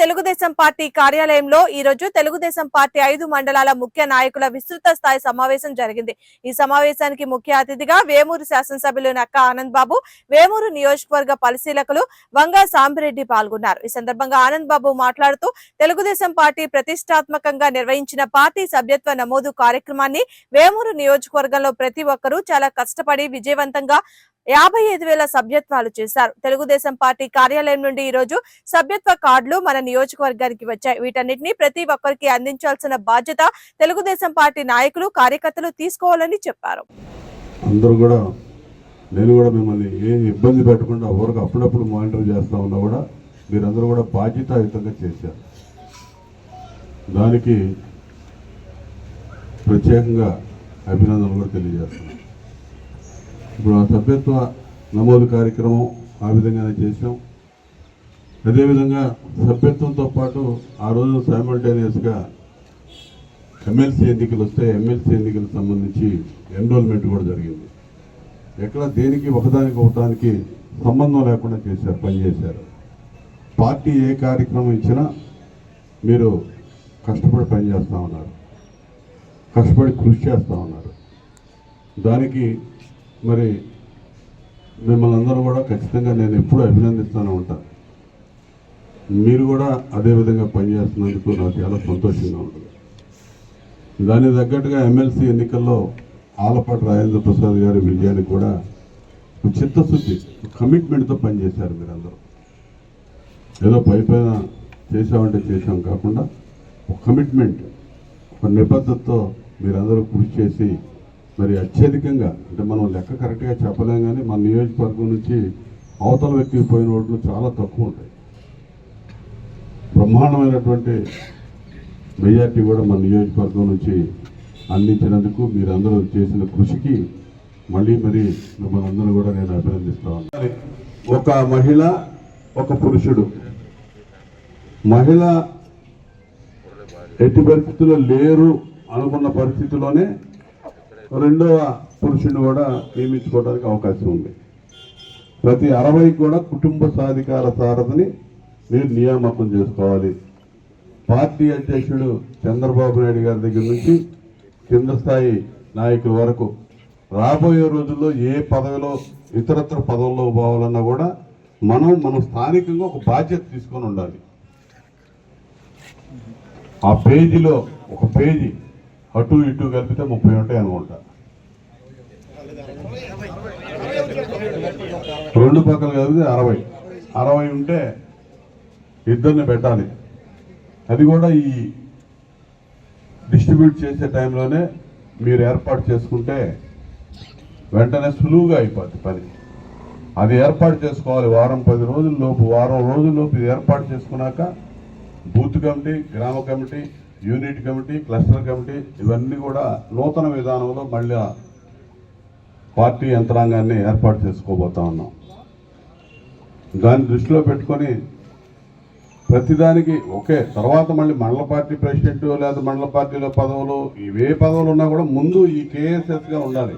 Telugu Desam party కార్యాలయంలో ఈ రోజు తెలుగుదేశం పార్టీ ఐదు మండలాల ముఖ్య నాయకుల విస్తృత స్థాయి సమావేశం జరిగింది. ఈ సమావేశానికి ముఖ్య అతిథిగా వేమూరు శాసనసభ్యులు నక్క ఆనంద్ బాబు వేమూరు నియోజకవర్గ పరిశీలకులు వంగా సాంబిరెడ్డి పాల్గొన్నారు. ఈ సందర్భంగా ఆనంద్ బాబు మాట్లాడుతూ తెలుగుదేశం పార్టీ ప్రతిష్టాత్మకంగా నిర్వహించిన పార్టీ సభ్యత్వ నమోదు కార్యక్రమాన్ని వేమూరు నియోజకవర్గంలో ప్రతి ఒక్కరూ చాలా కష్టపడి విజయవంతంగా యాభై ఐదు వేల సభ్యత్వాలు చేశారు. తెలుగుదేశం పార్టీ కార్యాలయం నుండి ఈ రోజు సభ్యత్వ కార్డులు మన నియోజకవర్గానికి వచ్చాయి. వీటన్నిటిని ప్రతి ఒక్కరికి అందించాల్సిన బాధ్యత తెలుగుదేశం పార్టీ నాయకులు కార్యకర్తలు తీసుకోవాలని చెప్పారు. అందరూ కూడా నేను కూడా మిమ్మల్ని ఏ ఇబ్బంది పెట్టకుండా ఊరకు అప్పుడప్పుడు మానిటర్ చేస్తా ఉన్నా కూడా మీరందరూ కూడా బాధ్యతాయుతంగా చేశారు. దానికి ప్రత్యేకంగా అభినందనలు కూడా తెలియజేస్తున్నాను. ఇప్పుడు ఆ సభ్యత్వ నమోదు కార్యక్రమం ఆ విధంగానే చేసాం అదేవిధంగా సభ్యత్వంతో పాటు ఆ రోజు సైమల్టేనియస్గా ఎమ్మెల్సీ ఎన్నికలు వస్తే ఎమ్మెల్సీ ఎన్నికలకు సంబంధించి ఎన్రోల్మెంట్ కూడా జరిగింది. ఎక్కడ దేనికి ఒకదానికి ఒకదానికి సంబంధం లేకుండా చేశారు పనిచేశారు. పార్టీ ఏ కార్యక్రమం ఇచ్చినా మీరు కష్టపడి పనిచేస్తూ ఉన్నారు. కష్టపడి కృషి చేస్తూ ఉన్నారు. దానికి మరి మిమ్మల్ని అందరూ కూడా ఖచ్చితంగా నేను ఎప్పుడూ అభినందిస్తూనే ఉంటాను మీరు కూడా అదేవిధంగా పనిచేస్తున్నందుకు నాకు చాలా సంతోషంగా ఉంటుంది. దానికి తగ్గట్టుగా ఎమ్మెల్సీ ఎన్నికల్లో ఆలపాటి రాజేంద్ర ప్రసాద్ గారి విజయానికి కూడా చిత్తశుద్ధి కమిట్మెంట్తో పనిచేశారు మీరందరూ. ఏదో పై పైన చేసామంటే చేసాం కాకుండా ఒక కమిట్మెంట్ ఒక నిబద్ధతతో మీరందరూ కృషి చేసి మరి అత్యధికంగా అంటే మనం లెక్క కరెక్ట్గా చెప్పలేం కానీ మన నియోజకవర్గం నుంచి అవతల వ్యక్తికి పోయిన ఓట్లు చాలా తక్కువ ఉంటాయి. బ్రహ్మాండమైనటువంటి మెజార్టీ కూడా మన నియోజకవర్గం నుంచి అందించినందుకు మీరందరూ చేసిన కృషికి మళ్ళీ మరి మిమ్మల్ని అందరూ కూడా నేను అభినందిస్తా ఉన్నాను ఒక మహిళ ఒక పురుషుడు. మహిళ ఎట్టి పరిస్థితుల్లో లేరు అనుకున్న పరిస్థితిలోనే రెండవ పురుషుడిని కూడా నియమించుకోవడానికి అవకాశం ఉంది. ప్రతి అరవైకి కూడా కుటుంబ సాధికార సారథిని మీరు నియామకం చేసుకోవాలి. పార్టీ అధ్యక్షుడు చంద్రబాబు నాయుడు గారి దగ్గర నుంచి కింద స్థాయి నాయకుల వరకు రాబోయే రోజుల్లో ఏ పదవిలో ఇతరత్ర పదవుల్లో పోవాలన్నా కూడా మనం మనం స్థానికంగా ఒక బాధ్యత తీసుకొని ఉండాలి. ఆ పేజీలో ఒక పేజీ అటు ఇటు కలిపితే ముప్పై ఉంటాయి అనుకుంటా రెండు పక్కలు కలిపితే అరవై. అరవై ఉంటే ఇద్దరిని పెట్టాలి. అది కూడా ఈ డిస్ట్రిబ్యూట్ చేసే టైంలోనే మీరు ఏర్పాటు చేసుకుంటే వెంటనే సులువుగా అయిపోద్ది పని. అది ఏర్పాటు చేసుకోవాలి. వారం పది రోజుల లోపు వారం రోజుల లోపు ఇది ఏర్పాటు చేసుకున్నాక బూత్ కమిటీ గ్రామ committee unit committee cluster committee ఇవన్నీ కూడా నూతన విధానంలో మళ్ళీ పార్టీ యంత్రాంగాన్ని ఏర్పాటు చేసుకోబోతా ఉన్నాం. దాన్ని దృష్టిలో పెట్టుకొని ప్రతిదానికి ఓకే తర్వాత మళ్ళీ మండల పార్టీ ప్రెసిడెంట్ లేదా మండల పార్టీలో పదవులు ఇవే పదవులు ఉన్నా కూడా ముందు ఈ కేఎస్ఎస్గా ఉండాలి.